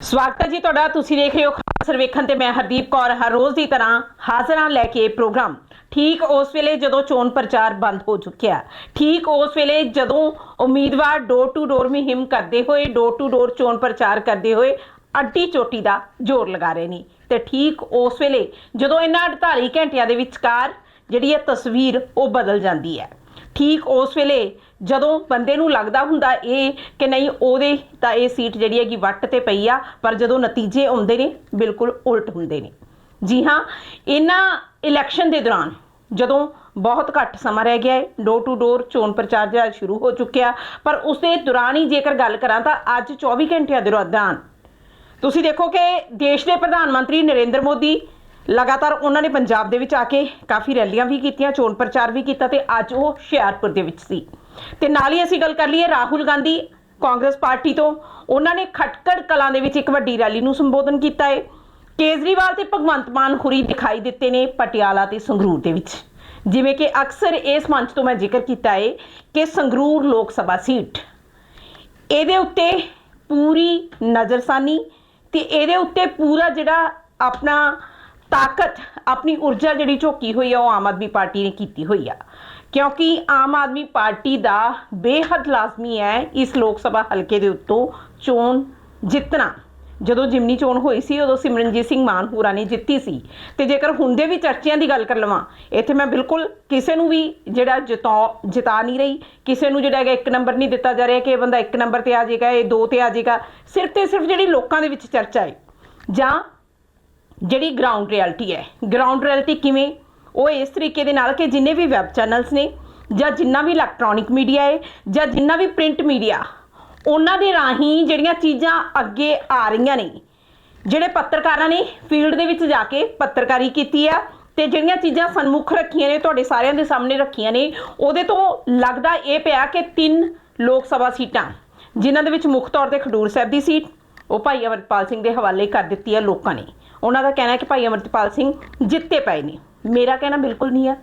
ਸਵਾਗਤ ਹੈ ਜੀ ਤੁਹਾਡਾ। ਤੁਸੀਂ ਦੇਖ ਰਹੇ ਹੋ ਖਾਸ ਸਰਵੇਖਣ ਤੇ ਮੈਂ ਹਰਦੀਪ ਕੌਰ। ਹਰ ਰੋਜ਼ ਦੀ ਤਰ੍ਹਾਂ ਹਾਜ਼ਰਾਂ ਲੈ ਕੇ ਪ੍ਰੋਗਰਾਮ। ਠੀਕ ਉਸ ਵੇਲੇ ਜਦੋਂ ਚੋਣ ਪ੍ਰਚਾਰ ਬੰਦ ਹੋ ਚੁੱਕਿਆ। ਠੀਕ ਉਸ ਵੇਲੇ ਜਦੋਂ ਉਮੀਦਵਾਰ ਡੋਰ ਟੂ ਡੋਰ ਮੁਹਿੰਮ ਕਰਦੇ ਹੋਏ ਡੋਰ ਟੂ ਡੋਰ ਚੋਣ ਪ੍ਰਚਾਰ ਕਰਦੇ ਹੋਏ ਅੱਡੀ ਚੋਟੀ ਦਾ ਜ਼ੋਰ ਲਗਾ ਰਹੇ ਨੇ। ਤੇ ਠੀਕ ਉਸ ਵੇਲੇ ਜਦੋਂ ਇਹਨਾਂ 48 ਘੰਟਿਆਂ ਦੇ ਵਿਚਕਾਰ ਜਿਹੜੀ ਇਹ ਤਸਵੀਰ ਉਹ ਬਦਲ ਜਾਂਦੀ ਹੈ। ਠੀਕ ਉਸ ਵੇਲੇ ਜਦੋਂ ਬੰਦੇ ਨੂੰ ਲੱਗਦਾ ਹੁੰਦਾ ਇਹ ਕਿ ਨਹੀਂ ਉਹਦੇ ਤਾਂ ਇਹ ਸੀਟ ਜਿਹੜੀ ਹੈਗੀ ਵੱਟ ਤੇ ਪਈ ਆ, ਪਰ ਜਦੋਂ ਨਤੀਜੇ ਆਉਂਦੇ ਨੇ, ਬਿਲਕੁਲ ਉਲਟ ਹੁੰਦੇ ਨੇ। ਜੀ ਹਾਂ, ਇਹਨਾਂ ਇਲੈਕਸ਼ਨ ਦੇ ਦੌਰਾਨ ਜਦੋਂ ਬਹੁਤ ਘੱਟ ਸਮਾਂ ਰਹਿ ਗਿਆ ਹੈ ਡੋਰ ਟੂ ਡੋਰ ਚੋਣ ਪ੍ਰਚਾਰ ਜਿਹੜਾ ਸ਼ੁਰੂ ਹੋ ਚੁੱਕਿਆ, ਪਰ ਉਸ ਦੇ ਦੌਰਾਨ ਹੀ ਜੇਕਰ ਗੱਲ ਕਰਾਂ ਤਾਂ ਅੱਜ 24 ਘੰਟਿਆਂ ਦੇ ਦੌਰਾਨ ਤੁਸੀਂ ਦੇਖੋ ਕਿ ਦੇਸ਼ ਦੇ ਪ੍ਰਧਾਨ ਮੰਤਰੀ ਨਰਿੰਦਰ ਮੋਦੀ ਲਗਾਤਾਰ ਉਹਨਾਂ ਨੇ ਪੰਜਾਬ ਦੇ ਵਿੱਚ ਆ ਕੇ ਕਾਫੀ ਰੈਲੀਆਂ ਵੀ ਕੀਤੀਆਂ, ਚੋਣ ਪ੍ਰਚਾਰ ਵੀ ਕੀਤਾ ਤੇ ਅੱਜ ਉਹ ਹੁਸ਼ਿਆਰਪੁਰ ਦੇ ਵਿੱਚ ਸੀ। ਤੇ ਨਾਲ ਹੀ ਅਸੀਂ ਗੱਲ ਕਰ ਲਈਏ ਰਾਹੁਲ ਗਾਂਧੀ ਕਾਂਗਰਸ ਪਾਰਟੀ ਤੋਂ। ਉਹਨਾਂ ਨੇ ਖਟਕੜ ਕਲਾਂ ਦੇ ਵਿੱਚ ਇੱਕ ਵੱਡੀ ਰੈਲੀ ਨੂੰ ਸੰਬੋਧਨ ਕੀਤਾ ਹੈ ਕੇਜਰੀਵਾਲ ਤੇ ਭਗਵੰਤ ਮਾਨ ਹੁਰੀ ਦਿਖਾਈ ਦਿੱਤੇ ਨੇ ਪਟਿਆਲਾ ਤੇ ਸੰਗਰੂਰ ਦੇ ਵਿੱਚ। ਜਿਵੇਂ ਕਿ ਅਕਸਰ ਇਸ ਮੰਚ ਤੋਂ ਮੈਂ ਜ਼ਿਕਰ ਕੀਤਾ ਹੈ ਕਿ ਸੰਗਰੂਰ ਲੋਕ ਸਭਾ ਸੀਟ। ਇਹਦੇ ਉੱਤੇ ਪੂਰੀ ਨਜ਼ਰਸਾਨੀ ਤੇ ਇਹਦੇ ਉੱਤੇ ਪੂਰਾ ਜਿਹੜਾ ਆਪਣਾ ਤਾਕਤ ਆਪਣੀ ਊਰਜਾ ਜਿਹੜੀ ਝੋਕੀ ਹੋਈ ਆ, ਉਹ ਆਮ ਆਦਮੀ ਪਾਰਟੀ ਨੇ ਕੀਤੀ ਹੋਈ ਆ। ਕਿਉਂਕਿ ਆਮ ਆਦਮੀ ਪਾਰਟੀ ਦਾ ਬੇਹੱਦ ਲਾਜ਼ਮੀ ਹੈ ਇਸ ਲੋਕ ਸਭਾ ਹਲਕੇ ਦੇ ਉੱਤੋਂ ਚੋਣ ਜਿੱਤਣਾ। ਜਦੋਂ ਜਿਮਨੀ ਚੋਣ ਹੋਈ ਸੀ, ਉਦੋਂ ਸਿਮਰਨਜੀਤ ਸਿੰਘ ਮਾਨ ਨੇ ਜਿੱਤੀ ਸੀ। ਤੇ ਜੇਕਰ ਹੁੰਦੇ ਵੀ ਚਰਚਿਆਂ ਦੀ ਗੱਲ ਕਰ ਲਵਾਂ, ਇੱਥੇ ਮੈਂ ਬਿਲਕੁਲ ਕਿਸੇ ਨੂੰ ਵੀ ਜਿਹੜਾ ਜਿਤਾ ਜਿਤਾ ਨਹੀਂ ਰਹੀ। ਕਿਸੇ ਨੂੰ ਜਿਹੜਾ ਹੈਗਾ ਇੱਕ ਨੰਬਰ ਨਹੀਂ ਦਿੱਤਾ ਜਾ ਰਿਹਾ ਕਿ ਇਹ ਬੰਦਾ ਇੱਕ ਨੰਬਰ ਤੇ ਆ ਜਾਏਗਾ, ਇਹ ਦੋ ਤੇ ਆ ਜਾਏਗਾ। ਸਿਰਫ ਤੇ ਸਿਰਫ ਜਿਹੜੀ ਲੋਕਾਂ ਦੇ ਵਿੱਚ ਚਰਚਾ ਹੈ, ਜਾਂ ਜਿਹੜੀ ਗਰਾਊਂਡ ਰਿਐਲਿਟੀ ਹੈ। ਗਰਾਊਂਡ ਰਿਐਲਿਟੀ ਕਿਵੇਂ? ਉਹ ਇਸ ਤਰੀਕੇ ਦੇ ਨਾਲ ਕਿ ਜਿੰਨੇ ਵੀ ਵੈਬ ਚੈਨਲਸ ਨੇ, ਜਾਂ ਜਿੰਨਾ ਵੀ ਇਲੈਕਟ੍ਰੋਨਿਕ ਮੀਡੀਆ ਹੈ, ਜਾਂ ਜਿੰਨਾ ਵੀ ਪ੍ਰਿੰਟ ਮੀਡੀਆ ਉਹਨਾਂ ਦੇ ਰਾਹੀਂ ਜਿਹੜੀਆਂ ਚੀਜ਼ਾਂ ਅੱਗੇ ਆ ਰਹੀਆਂ ਨੇ, ਜਿਹੜੇ ਪੱਤਰਕਾਰਾਂ ਨੇ ਫੀਲਡ ਦੇ ਵਿੱਚ ਜਾ ਕੇ ਪੱਤਰਕਾਰੀ ਕੀਤੀ ਆ, ਤੇ ਜਿਹੜੀਆਂ ਚੀਜ਼ਾਂ ਸਨਮੁਖ ਰੱਖੀਆਂ ਨੇ, ਤੁਹਾਡੇ ਸਾਰਿਆਂ ਦੇ ਸਾਹਮਣੇ ਰੱਖੀਆਂ ਨੇ, ਉਹਦੇ ਤੋਂ ਲੱਗਦਾ ਇਹ ਪਿਆ ਕਿ ਤਿੰਨ ਲੋਕ ਸਭਾ ਸੀਟਾਂ, ਜਿਨ੍ਹਾਂ ਦੇ ਵਿੱਚ ਮੁੱਖ ਤੌਰ ਤੇ ਖਡੂਰ ਸਾਹਿਬ ਦੀ ਸੀਟ ਉਹ ਭਾਈ ਅਮਰਪਾਲ ਸਿੰਘ ਦੇ ਹਵਾਲੇ ਕਰ ਦਿੱਤੀ ਹੈ ਲੋਕਾਂ ਨੇ। ਉਹਨਾਂ ਦਾ ਕਹਿਣਾ ਹੈ ਕਿ ਭਾਈ ਅਮਰਪਾਲ ਸਿੰਘ ਜਿੱਤੇ ਪਏ ਨੇ। ਮੇਰਾ ਕਹਿਣਾ ਬਿਲਕੁਲ ਨਹੀਂ ਹੈ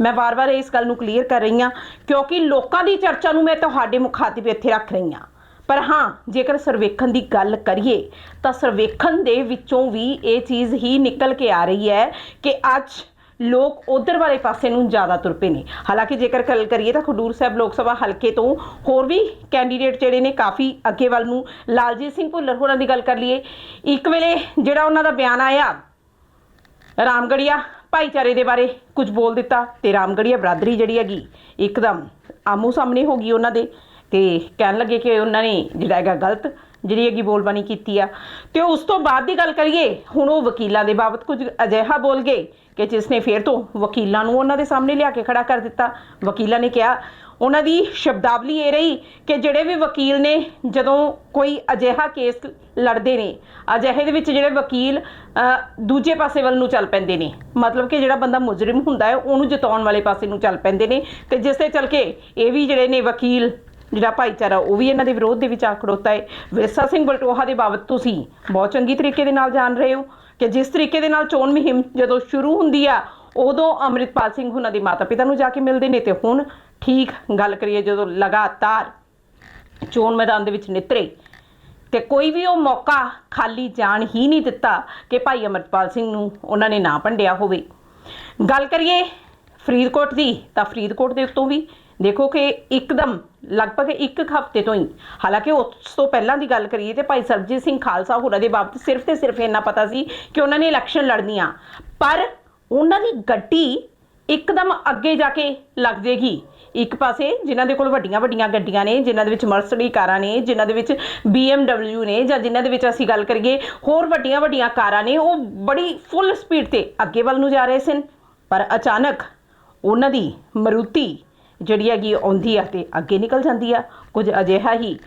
ਮੈਂ ਵਾਰ-ਵਾਰ ਇਸ ਗੱਲ ਨੂੰ ਕਲੀਅਰ ਕਰ ਰਹੀ ਹਾਂ, ਕਿਉਂਕਿ ਲੋਕਾਂ ਦੀ ਚਰਚਾ ਨੂੰ ਮੈਂ ਤੁਹਾਡੇ ਮੁਖਾਤਿਬ ਇੱਥੇ ਰੱਖ ਰਹੀ ਹਾਂ। ਪਰ ਹਾਂ, ਜੇਕਰ ਸਰਵੇਖਣ ਦੀ ਗੱਲ ਕਰੀਏ, ਤਾਂ ਸਰਵੇਖਣ ਦੇ ਵਿੱਚੋਂ ਵੀ ਇਹ ਚੀਜ਼ ਹੀ ਨਿਕਲ ਕੇ ਆ ਰਹੀ ਹੈ ਕਿ ਅੱਜ ਲੋਕ ਉਧਰ ਵਾਲੇ ਪਾਸੇ ਨੂੰ ਜ਼ਿਆਦਾ ਤੁਰ ਪਏ ਨੇ। ਹਾਲਾਂਕਿ ਜੇਕਰ ਗੱਲ ਕਰੀਏ ਤਾਂ ਖਡੂਰ ਸਾਹਿਬ ਲੋਕ ਸਭਾ ਹਲਕੇ ਤੋਂ ਹੋਰ ਵੀ ਕੈਂਡੀਡੇਟ ਜਿਹੜੇ ਨੇ ਕਾਫੀ ਅੱਗੇ ਵੱਲ ਨੂੰ ਲਾਲਜੀਤ ਸਿੰਘ ਭੁੱਲਰ ਹੋਰਾਂ ਦੀ ਗੱਲ ਕਰ ਲਈਏ। ਇੱਕ ਵੇਲੇ ਜਿਹੜਾ ਉਹਨਾਂ ਦਾ ਬਿਆਨ ਆਇਆ, ਰਾਮਗੜੀਆ ਭਾਈਚਾਰੇ ਦੇ ਬਾਰੇ ਕੁਝ ਬੋਲ ਦਿੱਤਾ ਤੇ ਰਾਮਗੜੀਆ ਬਰਾਦਰੀ ਜਿਹੜੀ ਹੈਗੀ, ਇੱਕਦਮ ਆਮੋ ਸਾਹਮਣੇ ਹੋ ਗਈ ਉਹਨਾਂ ਦੇ ਤੇ ਕਹਿਣ ਲੱਗੇ ਕਿ ਉਹਨਾਂ ਨੇ ਜਿਹੜਾ ਹੈਗਾ ਗਲਤ ਜਿਹੜੀ ਹੈਗੀ ਬੋਲਬਾਣੀ ਕੀਤੀ ਆ। ਤੇ ਉਸ ਤੋਂ ਬਾਅਦ ਦੀ ਗੱਲ ਕਰੀਏ, ਹੁਣ ਉਹ ਵਕੀਲਾਂ ਦੇ ਬਾਬਤ ਕੁਝ ਅਜਿਹਾ ਬੋਲ ਗਏ ਕਿ ਜਿਸ ਨੇ ਫੇਰ ਤੋਂ ਵਕੀਲਾਂ ਨੂੰ ਉਹਨਾਂ ਦੇ ਸਾਹਮਣੇ ਲਿਆ ਕੇ ਖੜਾ ਕਰ ਦਿੱਤਾ। ਵਕੀਲਾਂ ਨੇ ਕਿਹਾ, ਉਹਨਾਂ ਦੀ ਸ਼ਬਦਾਵਲੀ ਇਹ ਰਹੀ ਕਿ ਜਿਹੜੇ ਵੀ ਵਕੀਲ ਨੇ, ਜਦੋਂ ਕੋਈ ਅਜਿਹਾ ਕੇਸ ਲੜਦੇ ਨੇ, ਅਜਿਹੇ ਦੇ ਵਿੱਚ ਜਿਹੜੇ ਵਕੀਲ ਦੂਜੇ ਪਾਸੇ ਵੱਲ ਨੂੰ ਚੱਲ ਪੈਂਦੇ ਨੇ। ਮਤਲਬ ਕਿ ਜਿਹੜਾ ਬੰਦਾ ਮੁਜਰਮ ਹੁੰਦਾ ਹੈ, ਉਹਨੂੰ ਜਿਤਾਉਣ ਵਾਲੇ ਪਾਸੇ ਨੂੰ ਚੱਲ ਪੈਂਦੇ ਨੇ ਤੇ ਜਿਸ ਤੇ ਚੱਲ ਕੇ ਇਹ ਵੀ ਜਿਹੜੇ ਨੇ ਵਕੀਲ, ਜਿਹੜਾ ਭਾਈਚਾਰਾ, ਉਹ ਵੀ ਇਹਨਾਂ ਦੇ ਵਿਰੋਧ ਦੇ ਵਿੱਚ ਆ ਖੜੋਤਾ ਹੈ। ਵਿਰਸਾ ਸਿੰਘ ਬਲਟੋਹਾ ਦੇ ਬਾਬਤ ਤੁਸੀਂ ਬਹੁਤ ਚੰਗੀ ਤਰੀਕੇ ਦੇ ਨਾਲ ਜਾਣ ਰਹੇ ਹੋ। ਕਿ ਜਿਸ ਤਰੀਕੇ ਦੇ ਨਾਲ ਚੋਣ ਮੁਹਿੰਮ ਜਦੋਂ ਸ਼ੁਰੂ ਹੁੰਦੀ ਆ, ਉਦੋਂ ਅੰਮ੍ਰਿਤਪਾਲ ਸਿੰਘ ਉਹਨਾਂ ਦੇ ਮਾਤਾ-ਪਿਤਾ ਨੂੰ ਜਾ ਕੇ ਮਿਲਦੇ ਨੇ ਤੇ ਹੁਣ ਠੀਕ ਗੱਲ ਕਰੀਏ ਜਦੋਂ ਲਗਾਤਾਰ ਚੋਣ ਮੈਦਾਨ ਦੇ ਵਿੱਚ ਨਿਤਰੇ। ਤੇ ਕੋਈ ਵੀ ਉਹ ਮੌਕਾ ਖਾਲੀ ਜਾਣ ਹੀ ਨਹੀਂ ਦਿੱਤਾ ਕਿ ਭਾਈ ਅਮਰਪਾਲ ਸਿੰਘ ਨੂੰ ਉਹਨਾਂ ਨੇ ਨਾ ਭੰਡਿਆ ਹੋਵੇ। ਗੱਲ ਕਰੀਏ ਫਰੀਦਕੋਟ ਦੀ, ਤਾਂ ਫਰੀਦਕੋਟ ਦੇ ਉੱਤੋਂ ਵੀ ਦੇਖੋ ਕਿ ਇੱਕਦਮ, ਲਗਭਗ ਇੱਕ ਹਫ਼ਤੇ ਤੋਂ ਹੀ। ਹਾਲਾਂਕਿ ਉਸ ਤੋਂ ਪਹਿਲਾਂ ਦੀ ਗੱਲ ਕਰੀਏ ਤੇ ਭਾਈ ਸਰਬਜੀਤ ਸਿੰਘ ਖਾਲਸਾ ਹੋਰਾਂ ਦੇ ਬਾਬਤ ਸਿਰਫ ਤੇ ਸਿਰਫ ਇੰਨਾ ਪਤਾ ਸੀ ਕਿ ਉਹਨਾਂ ਨੇ ਇਲੈਕਸ਼ਨ ਲੜਨੀ ਆ। ਪਰ ਉਹਨਾਂ ਦੀ ਗੱਡੀ ਇੱਕਦਮ ਅੱਗੇ ਜਾ ਕੇ ਲੱਗ ਜੇਗੀ। ਇੱਕ ਪਾਸੇ ਜਿਨ੍ਹਾਂ ਦੇ ਕੋਲ ਵੱਡੀਆਂ ਵੱਡੀਆਂ ਗੱਡੀਆਂ ਨੇ, ਜਿਨ੍ਹਾਂ ਦੇ ਵਿੱਚ ਮਰਸਡੀ ਕਾਰਾਂ ਨੇ, ਜਿਨ੍ਹਾਂ ਦੇ ਵਿੱਚ BMW ਨੇ ਜਾਂ ਜਿਨ੍ਹਾਂ ਦੇ ਵਿੱਚ ਅਸੀਂ ਗੱਲ ਕਰੀਏ ਹੋਰ ਵੱਡੀਆਂ ਵੱਡੀਆਂ ਕਾਰਾਂ ਨੇ, ਉਹ ਬੜੀ ਫੁੱਲ ਸਪੀਡ ਤੇ ਅੱਗੇ ਵੱਲ ਨੂੰ ਜਾ ਰਹੇ ਸਨ। ਪਰ ਅਚਾਨਕ ਉਹਨਾਂ ਦੀ ਮਰੂਤੀ ਜਿਹੜੀ ਹੈਗੀ ਆਉਂਦੀ ਆ ਤੇ ਅੱਗੇ ਨਿਕਲ ਜਾਂਦੀ ਆ। ਕੁਝ ਅਜਿਹਾ ਹੀ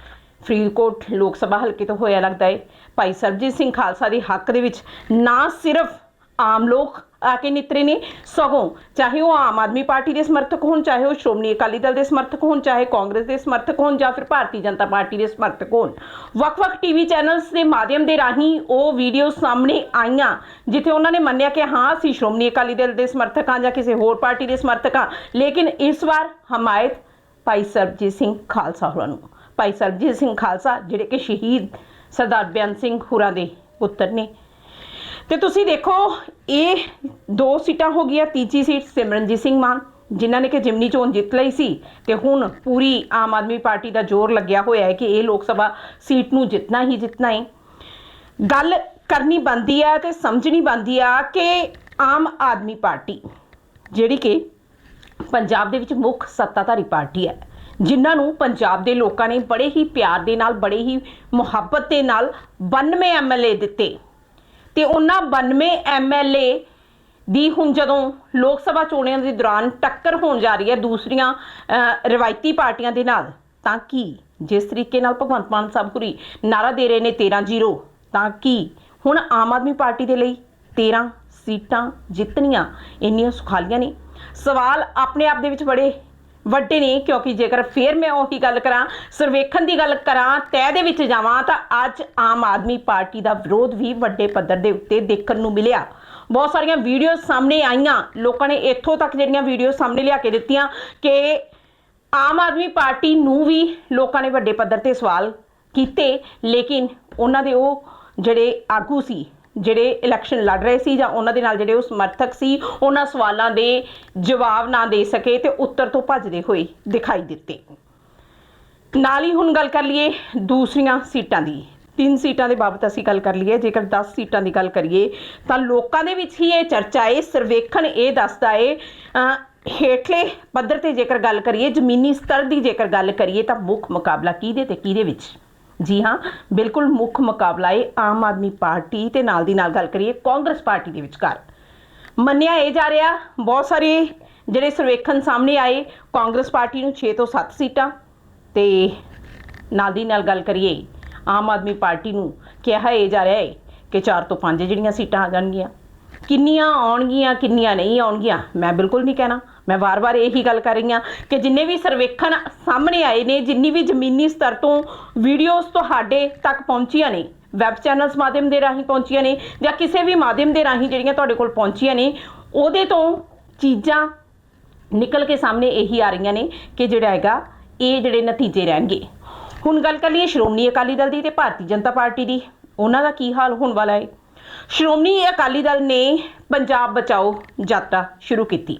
ਫਰੀਦਕੋਟ ਲੋਕ ਸਭਾ ਹਲਕੇ ਤੋਂ ਹੋਇਆ ਲੱਗਦਾ ਹੈ ਭਾਈ ਸਰਬਜੀਤ ਸਿੰਘ ਖਾਲਸਾ ਦੇ ਹੱਕ ਦੇ ਵਿੱਚ ਨਾ ਸਿਰਫ ਆਮ ਲੋਕ ਆ ਕੇ ਨਿਤਰੇ ਨੇ ਸਗੋਂ ਚਾਹੇ ਉਹ ਆਮ ਆਦਮੀ ਪਾਰਟੀ ਦੇ ਸਮਰਥਕ ਹੋਣ ਚਾਹੇ ਉਹ ਸ਼੍ਰੋਮਣੀ ਅਕਾਲੀ ਦਲ ਦੇ ਸਮਰਥਕ ਹੋਣ ਚਾਹੇ ਕਾਂਗਰਸ ਦੇ ਸਮਰਥਕ ਹੋਣ ਜਾਂ ਫਿਰ ਭਾਰਤੀ ਜਨਤਾ ਪਾਰਟੀ ਦੇ ਸਮਰਥਕ ਹੋਣ ਵੱਖ-ਵੱਖ ਟੀਵੀ ਚੈਨਲਸ ਦੇ ਮਾਧਿਅਮ ਦੇ ਰਾਹੀਂ ਉਹ ਵੀਡੀਓ ਸਾਹਮਣੇ ਆਈਆਂ ਜਿੱਥੇ ਉਹਨਾਂ ਨੇ ਮੰਨਿਆ ਕਿ ਹਾਂ ਅਸੀਂ ਸ਼੍ਰੋਮਣੀ ਅਕਾਲੀ ਦਲ ਦੇ ਸਮਰਥਕ ਹਾਂ ਜਾਂ ਕਿਸੇ ਹੋਰ ਪਾਰਟੀ ਦੇ ਸਮਰਥਕ ਹਾਂ ਲੇਕਿਨ ਇਸ ਵਾਰ ਹਮਾਇਤ ਭਾਈ ਸਰਬਜੀਤ ਸਿੰਘ ਖਾਲਸਾ ਹੋਰਾਂ ਨੂੰ ਭਾਈ ਸਰਬਜੀਤ ਸਿੰਘ ਖਾਲਸਾ ਜਿਹੜੇ ਕਿ ਸ਼ਹੀਦ ਸਰਦਾਰ ਬਿਆਨ ਸਿੰਘ ਹੁਰਾਂ ਦੇ ਪੁੱਤਰ ਨੇ ਤੇ ਤੁਸੀਂ ਦੇਖੋ, ਇਹ ਦੋ ਸੀਟਾਂ ਹੋ ਗਈਆਂ, ਤੀਜੀ ਸੀਟ ਸਿਮਰਨਜੀਤ ਸਿੰਘ ਮਾਨ, ਜਿਨ੍ਹਾਂ ਨੇ ਕਿ ਜਿਮਨੀ ਚੋਣ ਜਿੱਤ ਲਈ ਸੀ ਤੇ ਹੁਣ ਪੂਰੀ ਆਮ ਆਦਮੀ ਪਾਰਟੀ ਦਾ ਜ਼ੋਰ ਲੱਗਿਆ ਹੋਇਆ ਹੈ ਕਿ ਇਹ ਲੋਕ ਸਭਾ ਸੀਟ ਨੂੰ ਜਿੱਤਣਾ ਹੀ ਜਿੱਤਣਾ ਹੈ। ਗੱਲ ਕਰਨੀ ਬੰਦੀ ਆ ਤੇ ਸਮਝਣੀ ਬੰਦੀ ਆ ਕਿ ਆਮ ਆਦਮੀ ਪਾਰਟੀ, ਜਿਹੜੀ ਕਿ ਪੰਜਾਬ ਦੇ ਵਿੱਚ ਮੁੱਖ ਸੱਤਾਧਾਰੀ ਪਾਰਟੀ ਹੈ, ਜਿਨ੍ਹਾਂ ਨੂੰ ਪੰਜਾਬ ਦੇ ਲੋਕਾਂ ਨੇ ਬੜੇ ਹੀ ਪਿਆਰ ਦੇ ਨਾਲ, ਬੜੇ ਹੀ ਮੁਹੱਬਤ ਦੇ ਨਾਲ 92 ਐਮਐਲਏ ਦਿੱਤੇ। ਤੇ ਉਹਨਾਂ 92 ਐਮਐਲਏ ਦੀ ਹੁਣ ਜਦੋਂ ਲੋਕ ਸਭਾ ਚੋਣਾਂ ਦੇ ਦੌਰਾਨ ਟੱਕਰ ਹੋਣ ਜਾ ਰਹੀ ਹੈ ਦੂਸਰੀਆਂ ਰਵਾਇਤੀ ਪਾਰਟੀਆਂ ਦੇ ਨਾਲ, ਤਾਂ ਕਿ ਜਿਸ ਤਰੀਕੇ ਨਾਲ ਭਗਵੰਤ ਮਾਨ ਸਾਹਿਬ ਹੁਰੀ ਨਾਰਾ ਦੇ ਰਹੇ ਨੇ 13-0 ਤਾਂ ਕਿ ਹੁਣ ਆਮ ਆਦਮੀ ਪਾਰਟੀ ਦੇ ਲਈ 13 ਸੀਟਾਂ ਜਿੱਤਣੀਆਂ ਇੰਨੀਆਂ ਸੁਖਾਲੀਆਂ ਨੇ? ਸਵਾਲ ਆਪਣੇ ਆਪ ਦੇ ਵਿੱਚ ਬੜੇ ਵੱਡੇ ਨੇ ਕਿਉਂਕਿ ਜੇਕਰ ਫੇਰ ਮੈਂ ਉਹੀ ਗੱਲ ਕਰਾਂ, ਸਰਵੇਖਣ ਦੀ ਗੱਲ ਕਰਾਂ ਤੈ ਦੇ ਵਿੱਚ ਜਾਵਾਂ, ਤਾਂ ਅੱਜ ਆਮ ਆਦਮੀ ਪਾਰਟੀ ਦਾ ਵਿਰੋਧ ਵੀ ਵੱਡੇ ਪੱਧਰ ਦੇ ਉੱਤੇ ਦੇਖਣ ਨੂੰ ਮਿਲਿਆ। ਬਹੁਤ ਸਾਰੀਆਂ ਵੀਡੀਓ ਸਾਹਮਣੇ ਆਈਆਂ। ਲੋਕਾਂ ਨੇ ਇੱਥੋਂ ਤੱਕ ਜਿਹੜੀਆਂ ਵੀਡੀਓ ਸਾਹਮਣੇ ਲਿਆ ਕੇ ਦਿੱਤੀਆਂ ਕਿ ਆਮ ਆਦਮੀ ਪਾਰਟੀ ਨੂੰ ਵੀ ਲੋਕਾਂ ਨੇ ਵੱਡੇ ਪੱਧਰ ਤੇ ਸਵਾਲ ਕੀਤੇ, ਲੇਕਿਨ ਉਹਨਾਂ ਦੇ ਉਹ ਜਿਹੜੇ ਆਗੂ ਸੀ ਜਿਹੜੇ ਇਲੈਕਸ਼ਨ ਲੜ ਰਹੇ ਸੀ ਜਾਂ ਉਹਨਾਂ ਦੇ ਨਾਲ ਜਿਹੜੇ ਉਹ ਸਮਰਥਕ ਸੀ, ਉਹਨਾਂ ਸਵਾਲਾਂ ਦੇ ਜਵਾਬ ਨਾ ਦੇ ਸਕੇ ਤੇ ਉੱਤਰ ਤੋਂ ਭੱਜਦੇ ਹੋਏ ਦਿਖਾਈ ਦਿੱਤੇ। ਨਾਲ ਹੀ ਹੁਣ ਗੱਲ ਕਰ ਲਈਏ ਦੂਸਰੀਆਂ ਸੀਟਾਂ ਦੀ। ਤਿੰਨ ਸੀਟਾਂ ਦੇ ਬਾਬਤ ਅਸੀਂ ਗੱਲ ਕਰ ਲਈਏ। ਜੇਕਰ 10 ਸੀਟਾਂ ਦੀ ਗੱਲ ਕਰੀਏ, ਤਾਂ ਲੋਕਾਂ ਦੇ ਵਿੱਚ ਹੀ ਇਹ ਚਰਚਾ ਹੈ, ਸਰਵੇਖਣ ਇਹ ਦੱਸਦਾ ਹੈ ਹੇਠਲੇ ਪੱਧਰ ਤੇ ਜੇਕਰ ਗੱਲ ਕਰੀਏ, ਜ਼ਮੀਨੀ ਸਤਰ ਦੀ ਜੇਕਰ ਗੱਲ ਕਰੀਏ, ਤਾਂ ਮੁੱਖ ਮੁਕਾਬਲਾ ਕਿਹਦੇ ਤੇ ਕਿਹਦੇ ਵਿੱਚ? ਜੀ ਹਾਂ, ਬਿਲਕੁਲ ਮੁੱਖ ਮੁਕਾਬਲਾ ਹੈ ਆਮ ਆਦਮੀ ਪਾਰਟੀ ਤੇ ਨਾਲ ਦੀ ਨਾਲ ਗੱਲ ਕਰੀਏ ਕਾਂਗਰਸ ਪਾਰਟੀ ਦੇ ਵਿਚਕਾਰ। ਮੰਨਿਆ ਇਹ ਜਾ ਰਿਹਾ, ਬਹੁਤ ਸਾਰੇ ਜਿਹੜੇ ਸਰਵੇਖਣ ਸਾਹਮਣੇ ਆਏ, ਕਾਂਗਰਸ ਪਾਰਟੀ ਨੂੰ 6 ਤੋਂ 7 ਸੀਟਾਂ ਤੇ ਨਾਲ ਦੀ ਨਾਲ ਗੱਲ ਕਰੀਏ, ਆਮ ਆਦਮੀ ਪਾਰਟੀ ਨੂੰ ਕਿਹਾ ਇਹ ਜਾ ਰਿਹਾ ਹੈ ਕਿ 4 ਤੋਂ 5 ਜਿਹੜੀਆਂ ਸੀਟਾਂ ਆ ਜਾਣਗੀਆਂ। ਕਿੰਨੀਆਂ ਆਉਣਗੀਆਂ, ਕਿੰਨੀਆਂ ਨਹੀਂ ਆਉਣਗੀਆਂ, ਮੈਂ ਬਿਲਕੁਲ ਨਹੀਂ ਕਹਿਣਾ। ਮੈਂ ਵਾਰ-ਵਾਰ ਇਹੀ ਗੱਲ ਕਰ ਰਹੀ ਹਾਂ ਕਿ ਜਿੰਨੇ ਵੀ ਸਰਵੇਖਣ ਸਾਹਮਣੇ ਆਏ ਨੇ, ਜਿੰਨੀ ਵੀ ਜ਼ਮੀਨੀ ਸਤਰ ਤੋਂ ਵੀਡੀਓਜ਼ ਤੁਹਾਡੇ ਤੱਕ ਪਹੁੰਚੀਆਂ ਨੇ ਵੈਬ ਚੈਨਲਸ ਮਾਧਿਅਮ ਦੇ ਰਾਹੀਂ ਪਹੁੰਚੀਆਂ ਨੇ ਜਾਂ ਕਿਸੇ ਵੀ ਮਾਧਿਅਮ ਦੇ ਰਾਹੀਂ ਜਿਹੜੀਆਂ ਤੁਹਾਡੇ ਕੋਲ ਪਹੁੰਚੀਆਂ ਨੇ, ਉਹਦੇ ਤੋਂ ਚੀਜ਼ਾਂ ਨਿਕਲ ਕੇ ਸਾਹਮਣੇ ਇਹੀ ਆ ਰਹੀਆਂ ਨੇ ਕਿ ਜਿਹੜਾ ਹੈਗਾ, ਇਹ ਜਿਹੜੇ ਨਤੀਜੇ ਰਹਿਣਗੇ। ਹੁਣ ਗੱਲ ਕਰ ਲਈਏ ਸ਼੍ਰੋਮਣੀ ਅਕਾਲੀ ਦਲ ਦੀ ਤੇ ਭਾਰਤੀ ਜਨਤਾ ਪਾਰਟੀ ਦੀ। ਉਹਨਾਂ ਦਾ ਕੀ ਹਾਲ ਹੋਣ ਵਾਲਾ ਹੈ? ਸ਼੍ਰੋਮਣੀ ਅਕਾਲੀ ਦਲ ਨੇ ਪੰਜਾਬ ਬਚਾਓ ਯਾਤਰਾ ਸ਼ੁਰੂ ਕੀਤੀ।